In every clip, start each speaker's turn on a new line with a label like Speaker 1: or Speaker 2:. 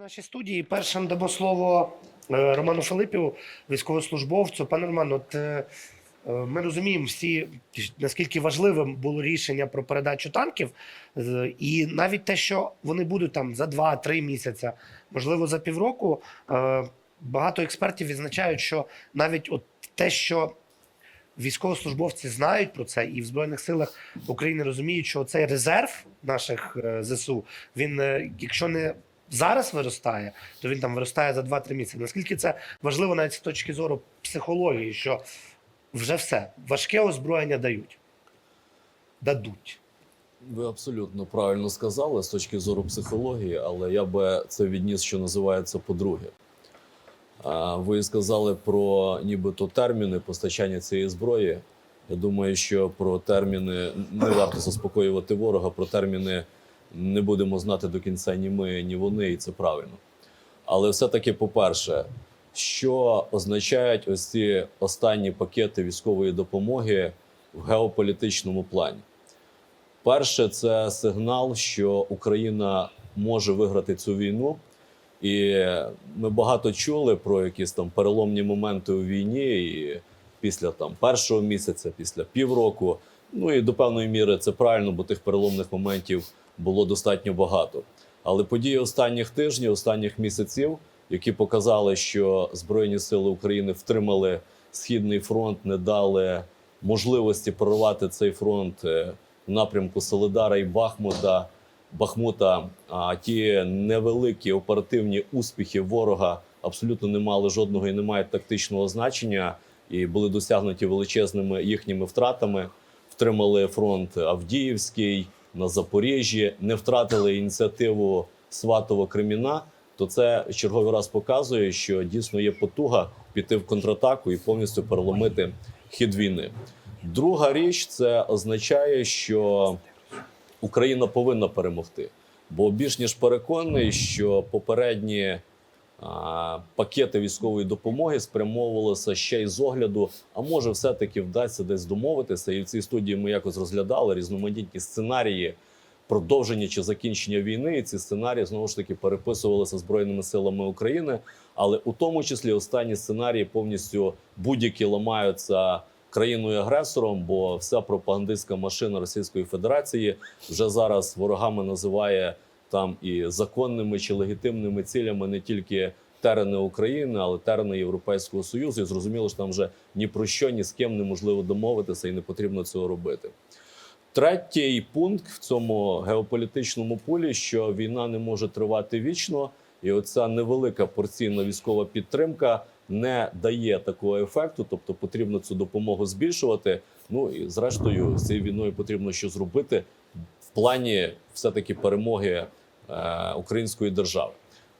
Speaker 1: нашій студії першим дамо слово е, Роману Филипіву, військовослужбовцю. Пане Роман, от е, е, ми розуміємо всі, наскільки важливим було рішення про передачу танків, і навіть те, що вони будуть там за 2-3 місяці, можливо, за півроку. Багато експертів відзначають, що навіть от те, що військовослужбовці знають про це, і в Збройних силах України розуміють, що цей резерв наших ЗСУ, він, якщо не зараз виростає, то він там виростає за 2-3 місяці. Наскільки це важливо навіть з точки зору психології, що вже все, важке озброєння дають. Дадуть.
Speaker 2: Ви абсолютно правильно сказали з точки зору психології, але я би це відніс, що називається по-друге. Ви сказали про нібито терміни постачання цієї зброї. Я думаю, що про терміни не варто заспокоювати ворога, про терміни не будемо знати до кінця ні ми, ні вони, і це правильно. Але все-таки, по-перше, що означають ось ці останні пакети військової допомоги в геополітичному плані? Перше, це сигнал, що Україна може виграти цю війну. І ми багато чули про якісь там переломні моменти у війні, і після там першого місяця, після півроку. Ну і до певної міри це правильно, бо тих переломних моментів було достатньо багато. Але події останніх тижнів, останніх місяців, які показали, що Збройні Сили України втримали східний фронт, не дали можливості прорвати цей фронт е, в напрямку Солидара і Бахмута. Бахмута, а ті невеликі оперативні успіхи ворога абсолютно не мали жодного і не мають тактичного значення, і були досягнуті величезними їхніми втратами. Втримали фронт Авдіївський на Запоріжжі, не втратили ініціативу Сватово Креміна. То це черговий раз показує, що дійсно є потуга піти в контратаку і повністю переломити хід війни. Друга річ це означає, що Україна повинна перемогти. Бо більш ніж переконаний, що попередні пакети військової допомоги спрямовувалися ще й з огляду, а може, все-таки вдасться десь домовитися. І в цій студії ми якось розглядали різноманітні сценарії продовження чи закінчення війни. І ці сценарії знову ж таки переписувалися збройними силами України. Але у тому числі останні сценарії повністю будь-які ламаються країною агресором, бо вся пропагандистська машина Російської Федерації вже зараз ворогами називає там і законними чи легітимними цілями не тільки терени України, але терени Європейського Союзу. І зрозуміло, що там вже ні про що, ні з ким неможливо домовитися, і не потрібно цього робити. Третій пункт в цьому геополітичному полі, що війна не може тривати вічно, і оця невелика порційна військова підтримка не дає такого ефекту, тобто потрібно цю допомогу збільшувати. Ну і зрештою, з цією війною потрібно що зробити в плані все-таки перемоги е, української держави.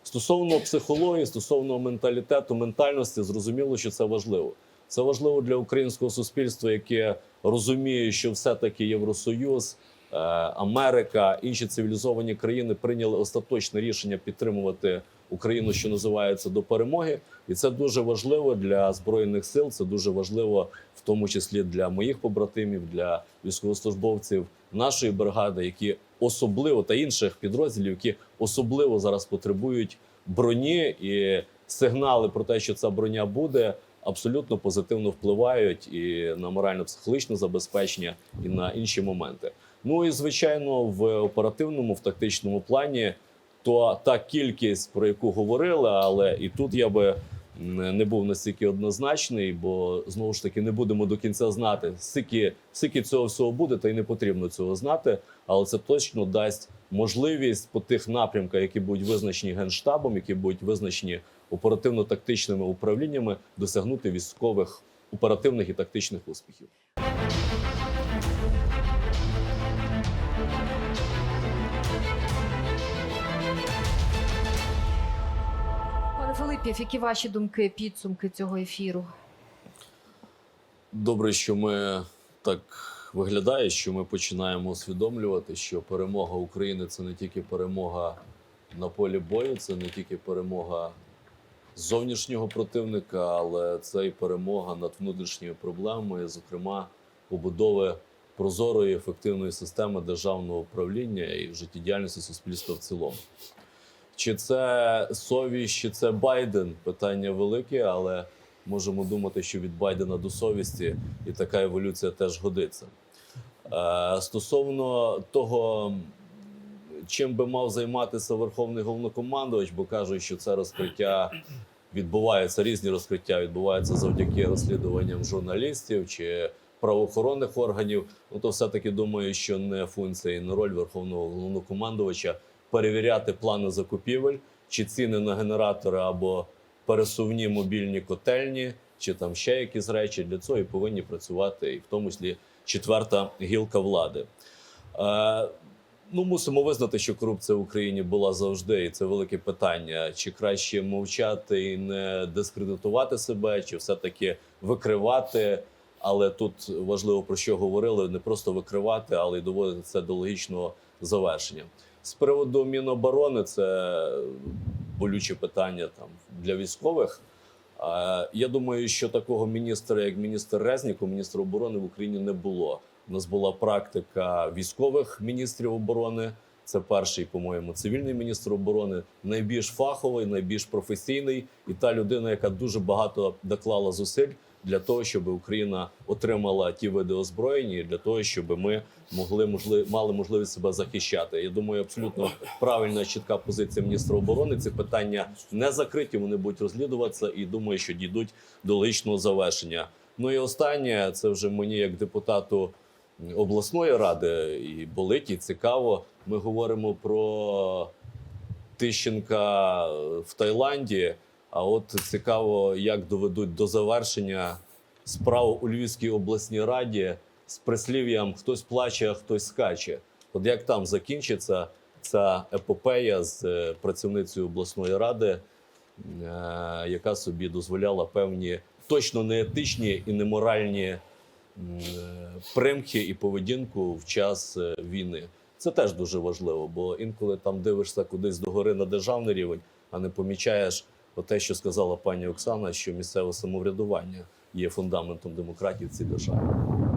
Speaker 2: Стосовно психології, стосовно менталітету, ментальності, зрозуміло, що це важливо. Це важливо для українського суспільства, яке розуміє, що все-таки Євросоюз, е, Америка, інші цивілізовані країни прийняли остаточне рішення підтримувати Україну, що називається до перемоги, і це дуже важливо для збройних сил. Це дуже важливо, в тому числі для моїх побратимів, для військовослужбовців нашої бригади, які особливо та інших підрозділів, які особливо зараз потребують броні і сигнали про те, що ця броня буде. Абсолютно позитивно впливають і на морально-психологічне забезпечення, і на інші моменти. Ну і звичайно, в оперативному, в тактичному плані, то та кількість, про яку говорили, але і тут я би не був настільки однозначний, бо знову ж таки не будемо до кінця знати, скільки, скільки цього всього буде, та й не потрібно цього знати. Але це точно дасть можливість по тих напрямках, які будуть визначені генштабом, які будуть визначені оперативно-тактичними управліннями, досягнути військових оперативних і тактичних успіхів.
Speaker 3: Пане які ваші думки, підсумки цього ефіру?
Speaker 2: Добре, що ми так виглядає, що ми починаємо усвідомлювати, що перемога України це не тільки перемога на полі бою, це не тільки перемога зовнішнього противника, але це і перемога над внутрішніми проблемами, зокрема, побудови прозорої ефективної системи державного управління і життєдіяльності суспільства в цілому. Чи це совість, чи це Байден? Питання велике, але можемо думати, що від Байдена до совісті і така еволюція теж годиться. Е, Стосовно того, чим би мав займатися Верховний головнокомандувач, бо кажуть, що це розкриття відбувається, різні розкриття відбуваються завдяки розслідуванням журналістів чи правоохоронних органів. Ну то все-таки думаю, що не функція і не роль Верховного головнокомандувача перевіряти плани закупівель, чи ціни на генератори або пересувні мобільні котельні, чи там ще якісь речі. Для цього і повинні працювати, і в тому числі четверта гілка влади. Е, Ну, мусимо визнати, що корупція в Україні була завжди, і це велике питання. Чи краще мовчати і не дискредитувати себе, чи все-таки викривати. Але тут важливо про що говорили: не просто викривати, але й доводити це до логічного завершення. З приводу Міноборони, це болюче питання там для військових. Я думаю, що такого міністра, як міністр Резніков, міністр оборони в Україні не було. У нас була практика військових міністрів оборони. Це перший, по-моєму, цивільний міністр оборони, найбільш фаховий, найбільш професійний, і та людина, яка дуже багато доклала зусиль для того, щоб Україна отримала ті види озброєння, для того, щоб ми могли можли, мали можливість себе захищати. Я думаю, абсолютно правильна чітка позиція міністра оборони. Ці питання не закриті, вони будуть розслідуватися, і думаю, що дійдуть до логічного завершення. Ну і останнє, це вже мені як депутату обласної ради і болить, і цікаво. Ми говоримо про Тищенка в Таїланді. А от цікаво, як доведуть до завершення справу у Львівській обласній раді з прислів'ям хтось плаче, а хтось скаче. От як там закінчиться ця епопея з е, працівницею обласної ради, е, яка собі дозволяла певні точно неетичні і неморальні е, примхи і поведінку в час війни. Це теж дуже важливо, бо інколи там дивишся кудись догори на державний рівень, а не помічаєш те, що сказала пані Оксана, що місцеве самоврядування є фундаментом демократії в цій державі.